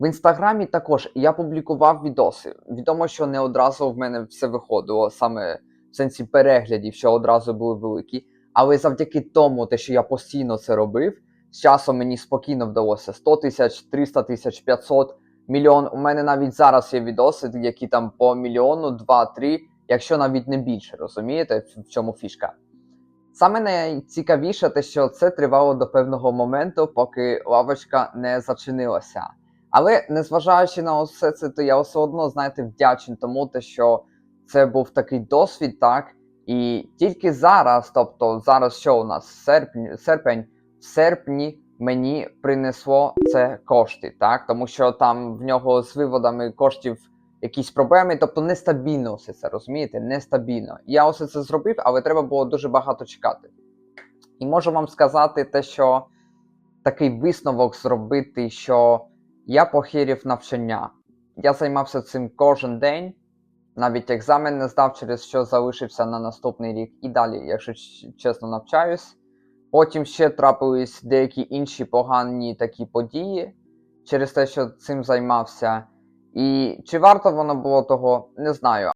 В інстаграмі також я публікував відоси. Відомо, що не одразу в мене все виходило, саме в сенсі переглядів, що одразу були великі. Але завдяки тому, те, що я постійно це робив, з часом мені спокійно вдалося 100 тисяч, 300 тисяч, 500, мільйон. У мене навіть зараз є відоси, які там по мільйону, 2-3, якщо навіть не більше, розумієте, в чому фішка. Саме найцікавіше те, що це тривало до певного моменту, поки лавочка не зачинилася. Але незважаючи на все це, то я все одно, знаєте, вдячний тому, те, що це був такий досвід, так. І тільки зараз, тобто зараз що у нас серпень, серпень, в серпні мені принесло це кошти, так? Тому що там в нього з виводами коштів якісь проблеми, тобто нестабільно все це, розумієте? Нестабільно. Я усе це зробив, але треба було дуже багато чекати. І можу вам сказати те, що такий висновок зробити, що я похирів навчання. Я займався цим кожен день, навіть екзамен не здав, через що залишився на наступний рік і далі, якщо чесно навчаюсь. Потім ще трапились деякі інші погані такі події через те, що цим займався. І чи варто воно було того, не знаю.